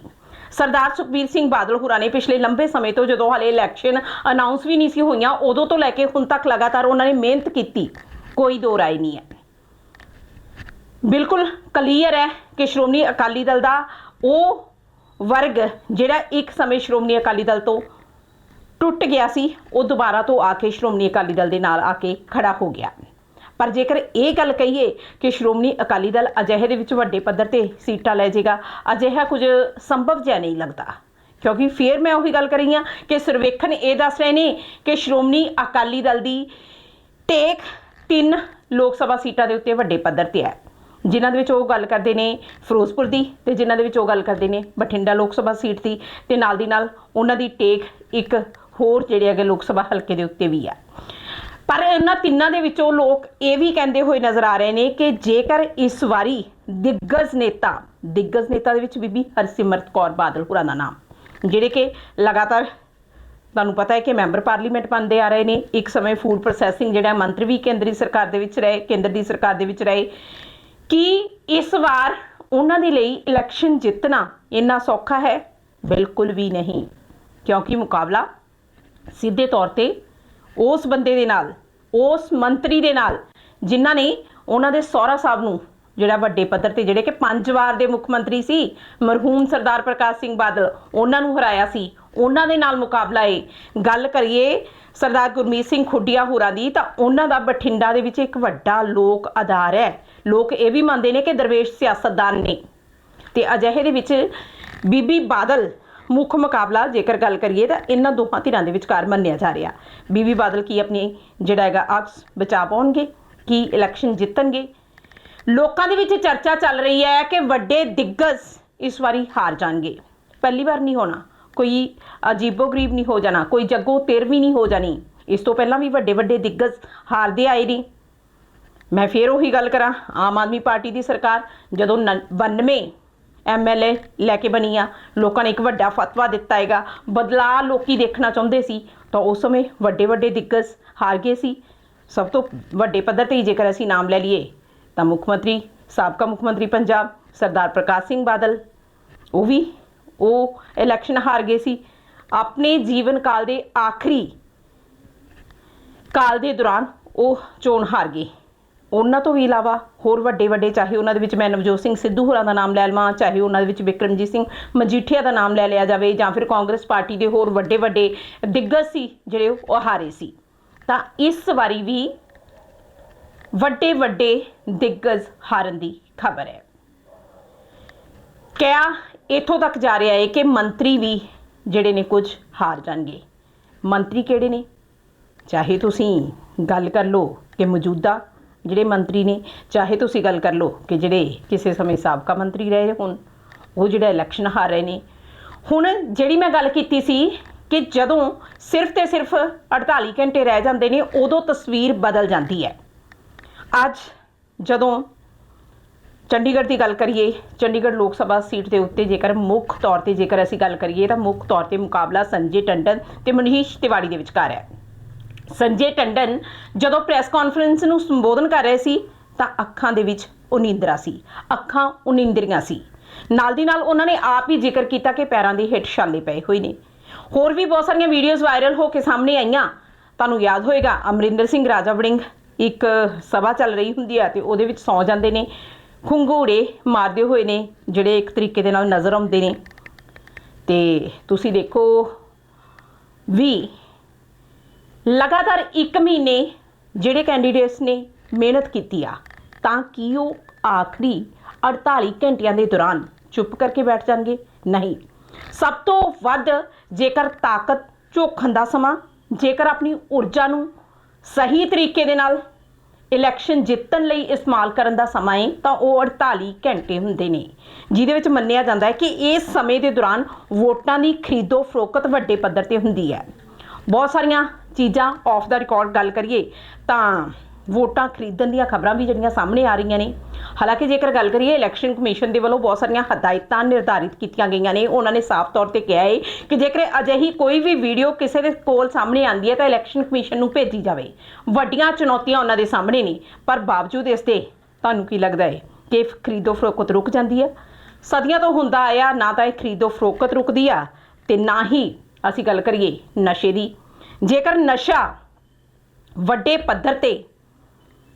ਸਰਦਾਰ ਸੁਖਬੀਰ ਸਿੰਘ ਬਾਦਲ ਹੁਰਾਂ ਨੇ ਪਿਛਲੇ ਲੰਬੇ ਸਮੇਂ ਤੋਂ ਜਦੋਂ ਹਾਲੇ ਇਲੈਕਸ਼ਨ ਅਨਾਉਂਸ ਵੀ ਨਹੀਂ ਸੀ ਹੋਈਆਂ, ਉਦੋਂ ਤੋਂ ਲੈ ਕੇ ਹੁਣ ਤੱਕ ਲਗਾਤਾਰ ਉਹਨਾਂ ਨੇ ਮਿਹਨਤ ਕੀਤੀ, ਕੋਈ ਦੋ ਰਾਏ ਨਹੀਂ ਹੈ। ਬਿਲਕੁਲ ਕਲੀਅਰ ਹੈ ਕਿ ਸ਼੍ਰੋਮਣੀ ਅਕਾਲੀ ਦਲ ਦਾ ਉਹ ਵਰਗ ਜਿਹੜਾ ਇੱਕ ਸਮੇਂ ਸ਼੍ਰੋਮਣੀ ਅਕਾਲੀ ਦਲ ਤੋਂ ਟੁੱਟ ਗਿਆ ਸੀ, ਉਹ ਦੁਬਾਰਾ ਤੋਂ ਆ ਕੇ ਸ਼੍ਰੋਮਣੀ ਅਕਾਲੀ ਦਲ ਦੇ ਨਾਲ ਆ ਕੇ ਖੜਾ ਹੋ ਗਿਆ। ਪਰ ਜੇਕਰ ਇਹ ਗੱਲ ਕਹੀਏ ਕਿ ਸ਼੍ਰੋਮਣੀ ਅਕਾਲੀ ਦਲ ਅਜਿਹੇ ਦੇ ਵਿੱਚ ਵੱਡੇ ਪੱਧਰ ਤੇ ਸੀਟਾਂ ਲੈ ਜਾਏਗਾ ਅਜਿਹਾ ਕੁਝ ਸੰਭਵ ਜਿਹਾ ਨਹੀਂ ਲੱਗਦਾ। ਕਿਉਂਕਿ ਫਿਰ ਮੈਂ ਉਹੀ ਗੱਲ ਕਰੀ ਰਹੀ ਹਾਂ ਕਿ ਸਰਵੇਖਣ ਇਹ ਦੱਸ ਰਹੇ ਨੇ ਕਿ ਸ਼੍ਰੋਮਣੀ ਅਕਾਲੀ ਦਲ ਦੀ ਟੇਕ ਤਿੰਨ ਲੋਕ ਸਭਾ ਸੀਟਾਂ ਦੇ ਉੱਤੇ ਵੱਡੇ ਪੱਧਰ ਤੇ ਹੈ। ਜਿਨ੍ਹਾਂ ਦੇ ਵਿੱਚ ਉਹ ਗੱਲ ਕਰਦੇ ਨੇ ਫਿਰੋਜ਼ਪੁਰ ਦੀ ਤੇ ਜਿਨ੍ਹਾਂ ਦੇ ਵਿੱਚ ਉਹ ਗੱਲ ਕਰਦੇ ਨੇ ਬਠਿੰਡਾ ਲੋਕ ਸਭਾ ਸੀਟ ਦੀ ਤੇ ਨਾਲ ਦੀ ਨਾਲ ਉਹਨਾਂ ਦੀ ਟੇਕ ਇੱਕ ਹੋਰ ਜਿਹੜੇ ਹੈਗੇ ਲੋਕ ਸਭਾ ਹਲਕੇ ਦੇ ਉੱਤੇ ਵੀ ਆ ਪਰ ਇਹਨਾਂ ਤਿੰਨਾਂ ਦੇ ਵਿੱਚੋਂ ਲੋਕ ਇਹ ਵੀ ਕਹਿੰਦੇ ਹੋਏ ਨਜ਼ਰ ਆ ਰਹੇ ਨੇ ਕਿ ਜੇਕਰ ਇਸ ਵਾਰੀ ਦਿੱਗਜ ਨੇਤਾ ਦਿੱਗਜ ਨੇਤਾ ਦੇ ਵਿੱਚ ਬੀਬੀ ਹਰਸਿਮਰਤ ਕੌਰ ਬਾਦਲ ਹੁਰਾਂ ਦਾ ਨਾਮ, ਜਿਹੜੇ ਕਿ ਲਗਾਤਾਰ ਤੁਹਾਨੂੰ ਪਤਾ ਹੈ ਕਿ ਮੈਂਬਰ ਪਾਰਲੀਮੈਂਟ ਬਣਦੇ ਆ ਰਹੇ ਨੇ, ਇੱਕ ਸਮੇਂ ਫੂਡ ਪ੍ਰੋਸੈਸਿੰਗ ਜਿਹੜਾ ਮੰਤਰੀ ਵੀ ਕੇਂਦਰੀ ਸਰਕਾਰ ਦੇ ਵਿੱਚ ਰਹੇ, ਕੇਂਦਰ ਦੀ ਸਰਕਾਰ ਦੇ ਵਿੱਚ ਰਹੇ, ਕੀ ਇਸ ਵਾਰ ਉਹਨਾਂ ਦੇ ਲਈ ਇਲੈਕਸ਼ਨ ਜਿੱਤਣਾ ਇੰਨਾ ਸੌਖਾ ਹੈ? ਬਿਲਕੁਲ ਵੀ ਨਹੀਂ, ਕਿਉਂਕਿ ਮੁਕਾਬਲਾ ਸਿੱਧੇ ਤੌਰ ਤੇ ਉਸ ਬੰਦੇ ਦੇ ਨਾਲ, ਉਸ ਮੰਤਰੀ ਦੇ ਨਾਲ, ਜਿਨ੍ਹਾਂ ਨੇ ਉਹਨਾਂ ਦੇ ਸਹੁਰਾ ਸਾਹਿਬ ਨੂੰ ਜਿਹੜਾ ਵੱਡੇ ਪੱਧਰ ਤੇ ਜਿਹੜੇ ਕਿ ਪੰਜ ਵਾਰ ਦੇ ਮੁੱਖ ਮੰਤਰੀ ਸੀ, ਮਰਹੂਮ ਸਰਦਾਰ ਪ੍ਰਕਾਸ਼ ਸਿੰਘ ਬਾਦਲ, ਉਹਨਾਂ ਨੂੰ ਹਰਾਇਆ ਸੀ, ਉਹਨਾਂ ਦੇ ਨਾਲ ਮੁਕਾਬਲਾ ਏ ਗੱਲ ਕਰੀਏ ਸਰਦਾਰ ਗੁਰਮੀਤ ਸਿੰਘ ਖੁੱਡੀਆ ਹੋਰਾਂ ਦੀ, ਤਾਂ ਉਹਨਾਂ ਦਾ ਬਠਿੰਡਾ ਦੇ ਵਿੱਚ ਇੱਕ ਵੱਡਾ ਲੋਕ ਆਧਾਰ ਹੈ। ਲੋਕ ਇਹ ਵੀ ਮੰਨਦੇ ਨੇ ਕਿ ਦਰਵੇਸ਼ ਸਿਆਸਤਦਾਨ ਨੇ। ਤੇ ਅਜਿਹੇ ਦੇ ਵਿੱਚ ਬੀਬੀ ਬਾਦਲ ਮੁੱਖ ਮੁਕਾਬਲਾ ਜੇਕਰ ਗੱਲ ਕਰੀਏ ਤਾਂ ਇਹਨਾਂ ਦੋਹਾਂ ਧਿਰਾਂ ਦੇ ਵਿਚਕਾਰ ਮੰਨਿਆ ਜਾ ਰਿਹਾ। ਬੀਬੀ ਬਾਦਲ ਕੀ ਆਪਣੀ ਜਿਹੜਾ ਹੈਗਾ ਅਕਸ ਬਚਾ ਪਾਉਣਗੇ? ਕੀ ਇਲੈਕਸ਼ਨ ਜਿੱਤਣਗੇ? ਲੋਕਾਂ ਦੇ ਵਿੱਚ ਚਰਚਾ ਚੱਲ ਰਹੀ ਹੈ ਕਿ ਵੱਡੇ ਦਿੱਗਜ ਇਸ ਵਾਰੀ ਹਾਰ ਜਾਣਗੇ। ਪਹਿਲੀ ਵਾਰ ਨਹੀਂ ਹੋਣਾ। ਕੋਈ ਅਜੀਬੋ-ਗਰੀਬ ਨਹੀਂ ਹੋ ਜਾਣਾ। ਕੋਈ ਜੱਗੋ ਤੇਰਵੀਂ ਨਹੀਂ ਹੋ ਜਾਣੀ। ਇਸ ਤੋਂ ਪਹਿਲਾਂ ਵੀ ਵੱਡੇ ਵੱਡੇ ਦਿੱਗਜ ਹਾਰਦੇ ਆਏ ਨੇ। ਮੈਂ ਫੇਰ ਉਹੀ ਗੱਲ ਕਰਾਂ। ਆਮ ਆਦਮੀ ਪਾਰਟੀ ਦੀ ਸਰਕਾਰ ਜਦੋਂ ਨ- 92 ਐਮਐਲਏ ਲੈ ਕੇ ਬਣੀ ਆ। ਲੋਕਾਂ ਨੇ ਇੱਕ ਵੱਡਾ ਫਤਵਾ ਦਿੱਤਾ ਹੈਗਾ। ਬਦਲਾਅ ਲੋਕੀ ਦੇਖਣਾ ਚਾਹੁੰਦੇ ਸੀ। ਤਾਂ ਉਸ ਸਮੇਂ ਵੱਡੇ ਵੱਡੇ ਦਿੱਗਜ ਹਾਰ ਗਏ ਸੀ। ਸਭ ਤੋਂ ਵੱਡੇ ਪੱਧਰ ਤੇ ਹੀ ਜੇਕਰ ਅਸੀਂ ਨਾਮ ਲੈ ਲਈਏ, ਤਾਂ ਮੁੱਖ ਮੰਤਰੀ, ਸਾਬਕਾ ਮੁੱਖ ਮੰਤਰੀ ਪੰਜਾਬ, ਸਰਦਾਰ ਪ੍ਰਕਾਸ਼ ਸਿੰਘ ਬਾਦਲ। ਉਹ ਵੀ ਉਹ ਇਲੈਕਸ਼ਨ ਹਾਰ ਗਏ ਸੀ। ਆਪਣੇ ਜੀਵਨ ਕਾਲ ਦੇ ਆਖਰੀ ਕਾਲ ਦੇ ਦੌਰਾਨ ਉਹ ਚੋਣ ਹਾਰ ਗਏ। ਉਹਨਾਂ ਤੋਂ ਵੀ ਇਲਾਵਾ ਹੋਰ ਵੱਡੇ ਵੱਡੇ, ਚਾਹੇ ਉਹਨਾਂ ਦੇ ਵਿੱਚ ਮੈਂ ਨਵਜੋਤ ਸਿੰਘ ਸਿੱਧੂ ਹੋਰਾਂ ਦਾ ਨਾਮ ਲੈ ਲਵਾਂ, ਚਾਹੇ ਉਹਨਾਂ ਦੇ ਵਿੱਚ ਵਿਕਰਮਜੀਤ ਸਿੰਘ ਮਜੀਠੀਆ ਦਾ ਨਾਮ ਲੈ ਲਿਆ ਜਾਵੇ ਜਾਂ ਫਿਰ ਕਾਂਗਰਸ ਪਾਰਟੀ ਦੇ ਹੋਰ ਵੱਡੇ ਵੱਡੇ ਦਿੱਗਜ ਸੀ ਜਿਹੜੇ ਉਹ ਹਾਰੇ ਸੀ। ਤਾਂ ਇਸ ਵਾਰੀ ਵੀ ਵੱਡੇ ਵੱਡੇ ਦਿੱਗਜ ਹਾਰਨ ਦੀ ਖਬਰ ਹੈ। ਕਿਆ ਇਥੋਂ ਤੱਕ ਜਾ ਰਿਹਾ ਹੈ ਕਿ ਮੰਤਰੀ ਵੀ ਜਿਹੜੇ ਨੇ ਕੁਝ ਹਾਰ ਜਾਣਗੇ। ਮੰਤਰੀ ਕਿਹੜੇ ਨੇ? ਚਾਹੇ ਤੁਸੀਂ ਗੱਲ ਕਰ ਲਓ ਕਿ ਮੌਜੂਦਾ ਜਿਹੜੇ ਮੰਤਰੀ ਨੇ, ਚਾਹੇ ਤੁਸੀਂ ਗੱਲ ਕਰ ਲਓ ਕਿ ਜਿਹੜੇ ਕਿਸੇ ਸਮੇਂ ਸਾਬਕਾ ਮੰਤਰੀ ਰਹੇ ਹੋਣ, ਉਹ ਜਿਹੜਾ ਇਲੈਕਸ਼ਨ ਹਾਰ ਰਹੇ ਨੇ। ਹੁਣ ਜਿਹੜੀ ਮੈਂ ਗੱਲ ਕੀਤੀ ਸੀ ਕਿ ਜਦੋਂ ਸਿਰਫ ਤੇ ਸਿਰਫ 48 ਘੰਟੇ ਰਹਿ ਜਾਂਦੇ ਨੇ, ਉਦੋਂ ਤਸਵੀਰ ਬਦਲ ਜਾਂਦੀ ਹੈ। ਅੱਜ ਜਦੋਂ ਚੰਡੀਗੜ੍ਹ ਦੀ ਗੱਲ ਕਰੀਏ, ਚੰਡੀਗੜ੍ਹ ਲੋਕ ਸਭਾ ਸੀਟ ਦੇ ਉੱਤੇ ਜੇਕਰ ਮੁੱਖ ਤੌਰ ਤੇ ਜੇਕਰ ਅਸੀਂ ਗੱਲ ਕਰੀਏ ਤਾਂ ਮੁੱਖ ਤੌਰ ਤੇ ਮੁਕਾਬਲਾ ਸੰਜੇ ਟੰਡਨ ਤੇ ਮਨੀਸ਼ ਤਿਵਾੜੀ ਦੇ ਵਿਚਕਾਰ ਹੈ। ਸੰਜੇ ਟੰਡਨ ਜਦੋਂ ਪ੍ਰੈਸ ਕਾਨਫਰੰਸ ਨੂੰ ਸੰਬੋਧਨ ਕਰ ਰਹੇ ਸੀ, ਤਾਂ ਅੱਖਾਂ ਦੇ ਵਿੱਚ ਉਨੀਂਦਰਾ ਸੀ, ਅੱਖਾਂ ਉਨੀਂਦਰੀਆਂ ਸੀ। ਨਾਲ ਦੀ ਨਾਲ ਉਹਨਾਂ ਨੇ ਆਪ ਹੀ ਜ਼ਿਕਰ ਕੀਤਾ ਕਿ ਪੈਰਾਂ ਦੇ ਹੇਠ ਛਾਲੇ ਪਏ ਹੋਏ ਨੇ। ਹੋਰ ਵੀ ਬਹੁਤ ਸਾਰੀਆਂ ਵੀਡੀਓਜ਼ ਵਾਇਰਲ ਹੋ ਕੇ ਸਾਹਮਣੇ ਆਈਆਂ। ਤੁਹਾਨੂੰ ਯਾਦ ਹੋਏਗਾ, ਅਮਰਿੰਦਰ ਸਿੰਘ ਰਾਜਾ ਵੜਿੰਗ ਇੱਕ ਸਭਾ ਚੱਲ ਰਹੀ ਹੁੰਦੀ ਆ ਤੇ ਉਹਦੇ ਵਿੱਚ ਸੌ ਜਾਂਦੇ ਨੇ ਖੁੰਗੂੜੇ ਮਾਰਦੇ ਹੋਏ ਨੇ, ਜਿਹੜੇ ਇੱਕ ਤਰੀਕੇ ਦੇ ਨਾਲ ਨਜ਼ਰ ਆਉਂਦੇ ਨੇ। ਤੇ ਤੁਸੀਂ ਦੇਖੋ, ਵੀ ਲਗਾਤਾਰ 1 ਮਹੀਨੇ ਜਿਹੜੇ ਕੈਂਡੀਡੇਟਸ ਨੇ ਮਿਹਨਤ ਕੀਤੀ ਆ, ਤਾਂ ਕੀ ਉਹ ਆਖਰੀ 48 ਘੰਟਿਆਂ ਦੇ ਦੌਰਾਨ ਚੁੱਪ ਕਰਕੇ ਬੈਠ ਜਾਣਗੇ? ਨਹੀਂ। ਸਭ ਤੋਂ ਵੱਧ ਜੇਕਰ ਤਾਕਤ ਝੋਖਣ ਦਾ ਸਮਾਂ, ਜੇਕਰ ਆਪਣੀ ਊਰਜਾ ਨੂੰ ਸਹੀ ਤਰੀਕੇ ਦੇ ਨਾਲ ਇਲੈਕਸ਼ਨ ਜਿੱਤਣ ਲਈ ਇਸਤੇਮਾਲ ਕਰਨ ਦਾ ਸਮਾਂ ਹੈ ਤਾਂ ਉਹ 48 ਘੰਟੇ ਹੁੰਦੇ ਨੇ। ਜਿਹਦੇ ਵਿੱਚ ਮੰਨਿਆ ਜਾਂਦਾ ਹੈ ਕਿ ਇਸ ਸਮੇਂ ਦੇ ਦੌਰਾਨ ਵੋਟਾਂ ਦੀ ਖਰੀਦੋ ਫਰੋਖਤ ਵੱਡੇ ਪੱਧਰ ਤੇ ਹੁੰਦੀ ਹੈ। ਬਹੁਤ ਸਾਰੀਆਂ ਚੀਜ਼ਾਂ ਆਫ ਦਾ ਰਿਕਾਰਡ ਗੱਲ ਕਰੀਏ ਤਾਂ ਵੋਟਾਂ ਖਰੀਦਣ ਦੀਆਂ ਖਬਰਾਂ ਵੀ ਜਿਹੜੀਆਂ ਸਾਹਮਣੇ ਆ ਰਹੀਆਂ ਨੇ। ਹਾਲਾਂਕਿ ਜੇਕਰ ਗੱਲ ਕਰੀਏ ਇਲੈਕਸ਼ਨ ਕਮਿਸ਼ਨ ਦੇ ਵੱਲੋਂ ਬਹੁਤ ਸਾਰੀਆਂ ਹਦਾਇਤਾਂ ਨਿਰਧਾਰਿਤ ਕੀਤੀਆਂ ਗਈਆਂ ਨੇ। ਉਹਨਾਂ ਨੇ ਸਾਫ਼ ਤੌਰ ਤੇ ਕਿਹਾ ਹੈ ਕਿ ਜੇਕਰ ਅਜਿਹੀ ਕੋਈ ਵੀ ਵੀਡੀਓ ਕਿਸੇ ਦੇ ਕੋਲ ਸਾਹਮਣੇ ਆਂਦੀ ਹੈ ਤਾਂ ਇਲੈਕਸ਼ਨ ਕਮਿਸ਼ਨ ਨੂੰ ਭੇਜੀ ਜਾਵੇ। ਵੱਡੀਆਂ ਚੁਣੌਤੀਆਂ ਉਹਨਾਂ ਦੇ ਸਾਹਮਣੇ ਨੇ। ਪਰ ਬਾਵਜੂਦ ਇਸ ਦੇ ਤੁਹਾਨੂੰ ਕੀ ਲੱਗਦਾ ਹੈ ਕਿ ਖਰੀਦੋ ਫਰੋਖਤ ਰੁਕ ਜਾਂਦੀ ਹੈ? ਸਦੀਆਂ ਤੋਂ ਹੁੰਦਾ ਆਇਆ ਨਾ ਤਾਂ ਇਹ ਖਰੀਦੋ ਫਰੋਖਤ ਰੁਕਦੀ ਆ ਤੇ ਨਾ ਹੀ ਅਸੀਂ ਗੱਲ ਕਰੀਏ ਨਸ਼ੇ ਦੀ ਜੇਕਰ ਨਸ਼ਾ ਵੱਡੇ ਪੱਧਰ ਤੇ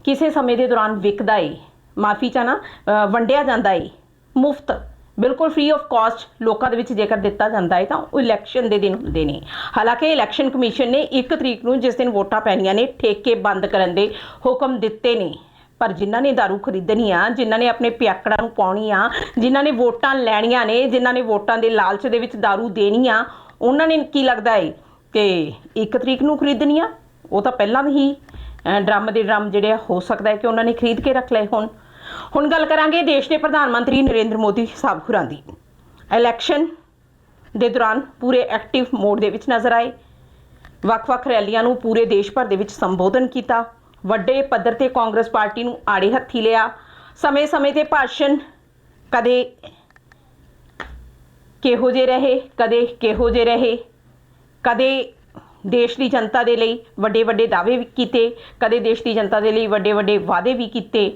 ਕਿਸੇ ਸਮੇਂ ਦੇ ਦੌਰਾਨ ਵਿਕਦਾ ਏ ਮਾਫੀ ਚਾਹਨਾ ਅ, ਵੰਡਿਆ ਜਾਂਦਾ ਏ ਮੁਫਤ ਬਿਲਕੁਲ ਫ੍ਰੀ ਆਫ ਕਾਸਟ ਲੋਕਾਂ ਦੇ ਵਿੱਚ ਜੇਕਰ ਦਿੱਤਾ ਜਾਂਦਾ ਏ ਤਾਂ ਉਹ ਇਲੈਕਸ਼ਨ ਦੇ ਦਿਨ ਹੁੰਦੇ ਨੇ ਹਾਲਾਂਕਿ ਇਲੈਕਸ਼ਨ ਕਮਿਸ਼ਨ ਨੇ 1 ਤਰੀਕ ਨੂੰ ਜਿਸ ਦਿਨ ਵੋਟਾਂ ਪੈਣੀਆਂ ਨੇ ਠੇਕੇ ਬੰਦ ਕਰਨ ਦੇ ਹੁਕਮ ਦਿੱਤੇ ਨੇ ਪਰ ਜਿਨ੍ਹਾਂ ਨੇ दारू ਖਰੀਦਣੀ ਆ ਜਿਨ੍ਹਾਂ ਨੇ ਆਪਣੇ ਪਿਆਕੜਾਂ ਨੂੰ ਪਾਉਣੀ ਆ ਜਿਨ੍ਹਾਂ ਨੇ ਵੋਟਾਂ ਲੈਣੀਆਂ ਨੇ ਜਿਨ੍ਹਾਂ ਨੇ ਵੋਟਾਂ ਦੇ ਲਾਲਚ ਦੇ ਵਿੱਚ दारू ਦੇਣੀ ਆ ਉਹਨਾਂ ਨੇ ਕੀ ਲੱਗਦਾ ਏ ਕਿ 1 ਤਰੀਕ ਨੂੰ ਖਰੀਦਣੀਆਂ ਉਹ ਤਾਂ ਪਹਿਲਾਂ ਹੀ ਡਰਮ ਦੇ ਡਰਮ ਜਿਹੜੇ ਆ, ਹੋ ਸਕਦਾ ਹੈ ਕਿ ਉਹਨਾਂ ਨੇ ਖਰੀਦ ਕੇ ਰੱਖ ਲਏ ਹੋਣ। ਹੁਣ ਗੱਲ ਕਰਾਂਗੇ ਦੇਸ਼ ਦੇ ਪ੍ਰਧਾਨ ਮੰਤਰੀ ਨਰਿੰਦਰ ਮੋਦੀ ਸਾਹਿਬ ਖੁਰਾਂ ਦੀ। ਇਲੈਕਸ਼ਨ ਦੇ ਦੌਰਾਨ ਪੂਰੇ ਐਕਟਿਵ ਮੋਡ ਦੇ ਵਿੱਚ ਨਜ਼ਰ ਆਏ। ਵੱਖ-ਵੱਖ ਰੈਲੀਆਂ ਨੂੰ ਪੂਰੇ ਦੇਸ਼ ਭਰ ਦੇ ਵਿੱਚ ਸੰਬੋਧਨ ਕੀਤਾ। ਵੱਡੇ ਪੱਧਰ ਤੇ ਕਾਂਗਰਸ ਪਾਰਟੀ ਨੂੰ ਆੜੇ ਹੱਥੀ ਲਿਆ। ਸਮੇਂ-ਸਮੇਂ ਤੇ ਭਾਸ਼ਣ ਕਦੇ ਕਿਹੋ ਜਿਹੇ ਰਹੇ, ਕਦੇ ਕਿਹੋ ਜਿਹੇ ਰਹੇ, ਕਦੇ ਦੇਸ਼ ਦੀ ਜਨਤਾ ਦੇ ਲਈ ਵੱਡੇ ਵੱਡੇ ਦਾਅਵੇ ਵੀ ਕੀਤੇ, ਕਦੇ ਦੇਸ਼ ਦੀ ਜਨਤਾ ਦੇ ਲਈ ਵੱਡੇ ਵੱਡੇ ਵਾਅਦੇ ਵੀ ਕੀਤੇ,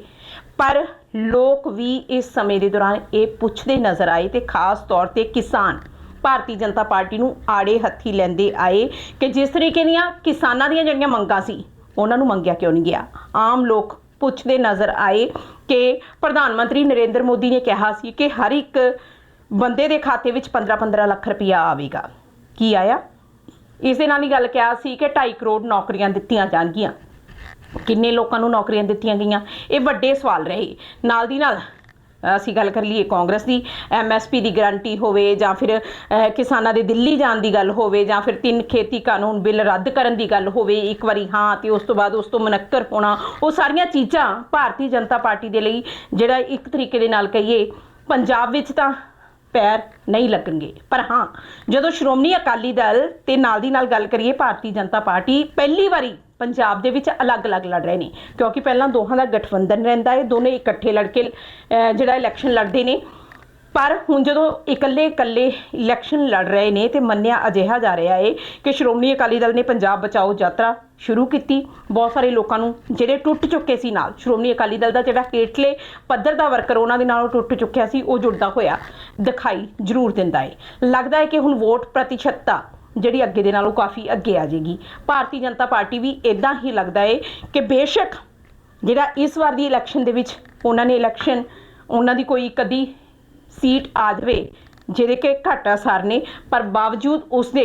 ਪਰ ਲੋਕ ਵੀ ਇਸ ਸਮੇਂ ਦੇ ਦੌਰਾਨ ਇਹ ਪੁੱਛਦੇ ਨਜ਼ਰ ਆਏ ਤੇ ਖਾਸ ਤੌਰ ਤੇ ਕਿਸਾਨ, ਭਾਰਤੀ ਜਨਤਾ ਪਾਰਟੀ ਨੂੰ ਆੜੇ ਹੱਥੀ ਲੈਂਦੇ ਆਏ ਕਿ ਜਿਸ ਤਰੀਕੇ ਦੀਆਂ ਕਿਸਾਨਾਂ ਦੀਆਂ ਜਿਹੜੀਆਂ ਮੰਗਾਂ ਸੀ, ਉਹਨਾਂ ਨੂੰ ਮੰਗਿਆ ਕਿਉਂ ਨਹੀਂ ਗਿਆ? ਆਮ ਲੋਕ ਪੁੱਛਦੇ ਨਜ਼ਰ ਆਏ ਕਿ ਪ੍ਰਧਾਨ ਮੰਤਰੀ ਨਰਿੰਦਰ ਮੋਦੀ ਨੇ ਕਿਹਾ ਸੀ ਕਿ ਹਰ ਇੱਕ ਬੰਦੇ ਦੇ ਖਾਤੇ ਵਿੱਚ 15-15 ਲੱਖ ਰੁਪਇਆ ਆਵੇਗਾ। ਕੀ ਆਇਆ? ਇਸ ਦੇ ਨਾਲ ਹੀ ਗੱਲ ਕਿਹਾ ਸੀ ਕਿ 2.5 ਕਰੋੜ ਨੌਕਰੀਆਂ ਦਿੱਤੀਆਂ ਜਾਣਗੀਆਂ। ਕਿੰਨੇ ਲੋਕਾਂ ਨੂੰ ਨੌਕਰੀਆਂ ਦਿੱਤੀਆਂ ਗਈਆਂ? ਇਹ ਵੱਡੇ ਸਵਾਲ ਰਹੇ। ਨਾਲ ਦੀ ਨਾਲ ਅਸੀਂ ਗੱਲ ਕਰ ਲਈਏ ਕਾਂਗਰਸ ਦੀ। ਐਮਐਸਪੀ ਦੀ ਗਾਰੰਟੀ ਹੋਵੇ ਜਾਂ ਫਿਰ ਕਿਸਾਨਾਂ ਦੇ ਦਿੱਲੀ ਜਾਣ ਦੀ ਗੱਲ ਹੋਵੇ ਜਾਂ ਫਿਰ ਤਿੰਨ ਖੇਤੀ ਕਾਨੂੰਨ ਬਿੱਲ ਰੱਦ ਕਰਨ ਦੀ ਗੱਲ ਹੋਵੇ ਇੱਕ ਵਾਰੀ, ਹਾਂ ਤੇ ਉਸ ਤੋਂ ਬਾਅਦ ਉਸ ਤੋਂ ਮਨੱਕਰ ਹੋਣਾ ਉਹ ਸਾਰੀਆਂ ਚੀਜ਼ਾਂ ਭਾਰਤੀ ਜਨਤਾ ਪਾਰਟੀ ਦੇ ਲਈ ਜਿਹੜਾ ਇੱਕ ਤਰੀਕੇ ਦੇ ਨਾਲ ਕਹੀਏ, ਪੰਜਾਬ ਵਿੱਚ ਤਾਂ ਪੈਰ ਨਹੀਂ ਲੱਗਣਗੇ। ਪਰ ਹਾਂ, ਜਦੋਂ ਸ਼੍ਰੋਮਣੀ ਅਕਾਲੀ ਦਲ ਤੇ ਨਾਲ ਦੀ ਨਾਲ ਗੱਲ ਕਰੀਏ, ਭਾਰਤੀ ਜਨਤਾ ਪਾਰਟੀ ਪਹਿਲੀ ਵਾਰੀ ਪੰਜਾਬ ਦੇ ਵਿੱਚ ਅਲੱਗ-ਅਲੱਗ ਲੜ ਰਹੇ ਨੇ। ਕਿਉਂਕਿ ਪਹਿਲਾਂ ਦੋਹਾਂ ਦਾ ਗਠਬੰਧਨ ਰਹਿੰਦਾ ਹੈ, ਦੋਨੇ ਇਕੱਠੇ ਲੜ ਕੇ ਜਿਹੜਾ ਇਲੈਕਸ਼ਨ ਲੜਦੇ ਨੇ। ਪਰ ਹੁਣ ਜਦੋਂ ਇਕੱਲੇ ਇਕੱਲੇ ਇਲੈਕਸ਼ਨ ਲੜ ਰਹੇ ਨੇ ਤੇ ਮੰਨਿਆ ਅਜਿਹਾ ਜਾ ਰਿਹਾ ਏ ਕਿ ਸ਼੍ਰੋਮਣੀ ਅਕਾਲੀ ਦਲ ਨੇ ਪੰਜਾਬ ਬਚਾਓ ਯਾਤਰਾ ਸ਼ੁਰੂ ਕੀਤੀ। ਬਹੁਤ ਸਾਰੇ ਲੋਕਾਂ ਨੂੰ ਜਿਹੜੇ ਟੁੱਟ ਚੁੱਕੇ ਸੀ ਨਾਲ, ਸ਼੍ਰੋਮਣੀ ਅਕਾਲੀ ਦਲ ਦਾ ਜਿਹੜਾ ਹੇਠਲੇ ਪੱਧਰ ਦਾ ਵਰਕਰ ਉਹਨਾਂ ਦੇ ਨਾਲ ਟੁੱਟ ਚੁੱਕਿਆ ਸੀ, ਉਹ ਜੁੜਦਾ ਹੋਇਆ ਦਿਖਾਈ ਜ਼ਰੂਰ ਦਿੰਦਾ ਏ। ਲੱਗਦਾ ਹੈ ਕਿ ਹੁਣ ਵੋਟ ਪ੍ਰਤੀਸ਼ਤਤਾ ਜਿਹੜੀ ਅੱਗੇ ਦੇ ਨਾਲੋਂ ਕਾਫੀ ਅੱਗੇ ਆ ਜਾਏਗੀ। ਭਾਰਤੀ ਜਨਤਾ ਪਾਰਟੀ ਵੀ ਇਦਾਂ ਹੀ ਲੱਗਦਾ ਏ ਕਿ ਬੇਸ਼ੱਕ ਜਿਹੜਾ ਇਸ ਵਾਰ ਦੀ ਇਲੈਕਸ਼ਨ ਦੇ ਵਿੱਚ ਉਹਨਾਂ ਨੇ ਇਲੈਕਸ਼ਨ ਉਹਨਾਂ ਦੀ ਕੋਈ ਕਦੀ ਸੀਟ ਆ ਜਾਵੇ ਜਿਹਦੇ ਕਿ ਘਾਟਾ ਸਾਰ ਨੇ, ਪਰ ਬਾਵਜੂਦ ਉਸਦੇ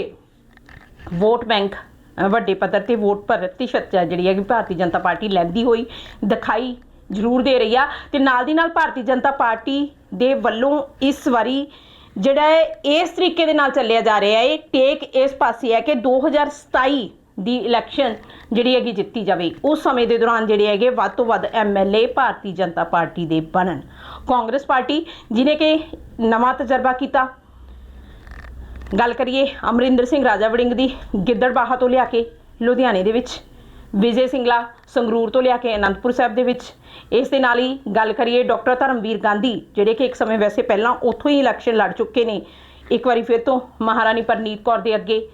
ਵੋਟ ਬੈਂਕ ਵੱਡੇ ਪੱਧਰ ਤੇ ਵੋਟ ਪ੍ਰਤੀਸ਼ਤ ਹੈ ਜਿਹੜੀ ਹੈ ਕਿ ਭਾਰਤੀ ਜਨਤਾ ਪਾਰਟੀ ਲੈਂਦੀ ਹੋਈ ਦਿਖਾਈ ਜ਼ਰੂਰ ਦੇ ਰਹੀ ਆ ਤੇ ਨਾਲ ਦੀ ਨਾਲ ਭਾਰਤੀ ਜਨਤਾ ਪਾਰਟੀ ਦੇ ਵੱਲੋਂ ਇਸ ਵਾਰੀ ਜਿਹੜਾ ਇਸ ਤਰੀਕੇ ਦੇ ਨਾਲ ਚੱਲਿਆ ਜਾ ਰਿਹਾ ਹੈ ਟੇਕ ਇਸ ਪਾਸੇ ਹੈ ਕਿ 2027 ਦੀ ਇਲੈਕਸ਼ਨ ਜਿਹੜੀ ਹੈਗੀ ਜਿੱਤੀ ਜਾਵੇ। ਉਸ ਸਮੇਂ ਦੇ ਦੌਰਾਨ ਜਿਹੜੇ ਹੈਗੇ ਵੱਧ ਤੋਂ ਵੱਧ ਐਮਐਲਏ ਭਾਰਤੀ ਜਨਤਾ ਪਾਰਟੀ ਦੇ ਬਣਨ। ਕਾਂਗਰਸ ਪਾਰਟੀ ਜਿਨੇ ਕਿ ਨਵਾਂ ਤਜਰਬਾ ਕੀਤਾ। ਗੱਲ ਕਰੀਏ ਅਮਰਿੰਦਰ ਸਿੰਘ ਰਾਜਾ ਵੜਿੰਗ ਦੀ ਗਿੱਦੜਬਾਹਾ ਤੋਂ ਲਿਆ ਕੇ ਲੁਧਿਆਣੇ ਦੇ ਵਿੱਚ, ਵਿਜੇ ਸਿੰਗਲਾ ਸੰਗਰੂਰ ਤੋਂ ਲਿਆ ਕੇ ਅਨੰਦਪੁਰ ਸਾਹਿਬ ਦੇ ਵਿੱਚ। ਇਸ ਦੇ ਨਾਲ ਹੀ ਗੱਲ ਕਰੀਏ ਡਾਕਟਰ ਧਰਮਵੀਰ ਗਾਂਧੀ, ਜਿਹੜੇ ਕਿ ਇੱਕ ਸਮੇਂ ਵੈਸੇ ਪਹਿਲਾਂ ਉੱਥੋਂ ਹੀ ਇਲੈਕਸ਼ਨ ਲੜ ਚੁੱਕੇ ਨੇ। ਇੱਕ ਵਾਰੀ ਫਿਰ ਤੋਂ ਮਹਾਰਾਣੀ ਪਰਨੀਤ ਕੌਰ ਦੇ ਅੱਗੇ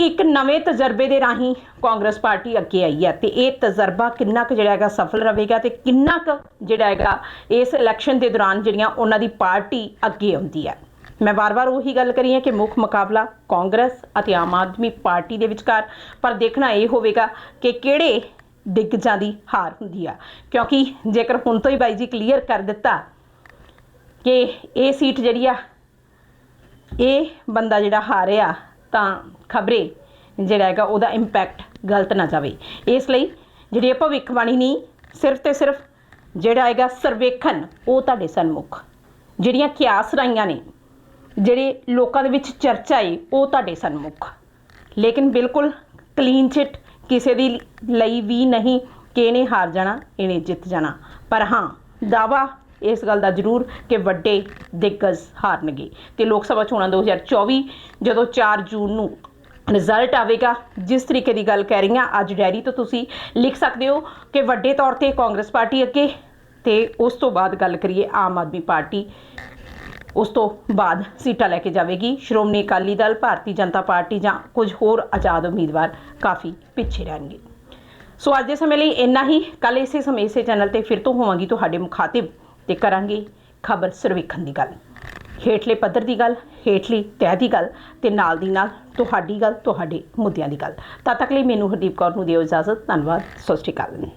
ਕਿ ਇੱਕ ਨਵੇਂ ਤਜਰਬੇ ਦੇ ਰਾਹੀਂ ਕਾਂਗਰਸ ਪਾਰਟੀ ਅੱਗੇ ਆਈ ਹੈ ਤੇ ਇਹ ਤਜਰਬਾ ਕਿੰਨਾ ਕੁ ਜਿਹੜਾ ਹੈਗਾ ਸਫਲ ਰਹੇਗਾ ਤੇ ਕਿੰਨਾ ਕੁ ਜਿਹੜਾ ਹੈਗਾ ਇਸ ਇਲੈਕਸ਼ਨ ਦੇ ਦੌਰਾਨ ਜਿਹੜੀਆਂ ਉਹਨਾਂ ਦੀ ਪਾਰਟੀ ਅੱਗੇ ਆਉਂਦੀ ਹੈ। ਮੈਂ ਵਾਰ-ਵਾਰ ਉਹੀ ਗੱਲ ਕਰੀ ਹੈ ਕਿ ਮੁੱਖ ਮੁਕਾਬਲਾ ਕਾਂਗਰਸ ਅਤੇ ਆਮ ਆਦਮੀ ਪਾਰਟੀ ਦੇ ਵਿਚਕਾਰ, ਪਰ ਦੇਖਣਾ ਇਹ ਹੋਵੇਗਾ ਕਿ ਕਿਹੜੇ ਦਿੱਗਜਾਂ ਦੀ ਹਾਰ ਹੁੰਦੀ ਆ। ਕਿਉਂਕਿ ਜੇਕਰ ਹੁਣ ਤੋਂ ਹੀ ਬਾਈ ਜੀ ਕਲੀਅਰ ਕਰ ਦਿੱਤਾ ਕਿ ਇਹ ਸੀਟ ਜਿਹੜੀ ਆ, ਇਹ ਬੰਦਾ ਜਿਹੜਾ ਹਾਰਿਆ ਤਾਂ ਖਬਰੇ ਜਿਹੜਾ ਹੈਗਾ ਉਹਦਾ ਇੰਪੈਕਟ ਗਲਤ ਨਾ ਜਾਵੇ। ਇਸ ਲਈ ਜਿਹੜੀ ਇਹ ਭਵਿੱਖਬਾਣੀ ਨਹੀਂ ਸਿਰਫ ਤੇ ਸਿਰਫ ਜਿਹੜਾ ਹੈਗਾ ਸਰਵੇਖਣ, ਉਹ ਤੁਹਾਡੇ ਸਨਮੁਖ। ਜਿਹੜੀਆਂ ਕਿਆਸ ਰਾਈਆਂ ਨੇ, ਜਿਹੜੇ ਲੋਕਾਂ ਦੇ ਵਿੱਚ ਚਰਚਾ ਏ, ਉਹ ਤੁਹਾਡੇ ਸਨਮੁਖ। ਲੇਕਿਨ ਬਿਲਕੁਲ ਕਲੀਨ ਚਿਟ ਕਿਸੇ ਦੀ ਲਈ ਵੀ ਨਹੀਂ, ਕਿ ਇਹਨੇ ਹਾਰ ਜਾਣਾ, ਇਹਨੇ ਜਿੱਤ ਜਾਣਾ। ਪਰ ਹਾਂ ਦਾਵਾ ਇਸ ਗੱਲ ਦਾ ਜ਼ਰੂਰ ਕਿ ਵੱਡੇ ਦਿੱਗਜ ਹਾਰਨਗੇ। ਤੇ ਲੋਕ ਸਭਾ ਚੋਣਾਂ 2024 ਜਦੋਂ 4 ਜੂਨ ਨੂੰ ਰਿਜ਼ਲਟ ਆਵੇਗਾ, ਜਿਸ ਤਰੀਕੇ ਦੀ ਗੱਲ ਕਹਿ ਰਹੀ ਹਾਂ, ਅੱਜ ਡੈਰੀ ਤੋਂ ਤੁਸੀਂ ਲਿਖ ਸਕਦੇ ਹੋ ਕਿ ਵੱਡੇ ਤੌਰ ਤੇ ਕਾਂਗਰਸ ਪਾਰਟੀ ਅੱਗੇ ਤੇ ਉਸ ਤੋਂ ਬਾਅਦ ਗੱਲ ਕਰੀਏ ਆਮ ਆਦਮੀ ਪਾਰਟੀ। ਉਸ ਤੋਂ ਬਾਅਦ ਸੀਟਾਂ ਲੈ ਕੇ ਜਾਵੇਗੀ। ਸ਼੍ਰੋਮਣੀ ਅਕਾਲੀ ਦਲ, ਭਾਰਤੀ ਜਨਤਾ ਪਾਰਟੀ ਜਾਂ ਕੁਝ ਹੋਰ ਆਜ਼ਾਦ ਉਮੀਦਵਾਰ ਕਾਫੀ ਪਿੱਛੇ ਰਹਿਣਗੇ। ਸੋ ਅੱਜ ਦੇ ਸਮੇਂ ਲਈ ਇੰਨਾ ਹੀ। ਕੱਲ ਇਸੇ ਸਮੇਂ ਇਸੇ ਚੈਨਲ ਤੇ ਫਿਰ ਤੋਂ ਹੋਵਾਂਗੀ ਤੁਹਾਡੇ ਮੁਖਾਤਿਬ। ਤੇ ਕਰਾਂਗੇ ਖਬਰ ਸਰਵੇਖਣ ਦੀ ਗੱਲ। ਹੇਠਲੇ ਪੱਧਰ ਦੀ ਗੱਲ, ਹੇਠਲੀ ਤਹਿ ਦੀ ਗੱਲ ਤੇ ਨਾਲ ਦੀ ਨਾਲ ਤੁਹਾਡੀ ਗੱਲ, ਤੁਹਾਡੇ ਮੁੱਦਿਆਂ ਦੀ ਗੱਲ। ਤਦ ਤੱਕ ਲਈ ਮੈਨੂੰ ਹਰਦੀਪ ਕੌਰ ਨੂੰ ਦਿਓ ਇਜਾਜ਼ਤ। ਧੰਨਵਾਦ। ਸਤਿ ਸ਼੍ਰੀ ਅਕਾਲ।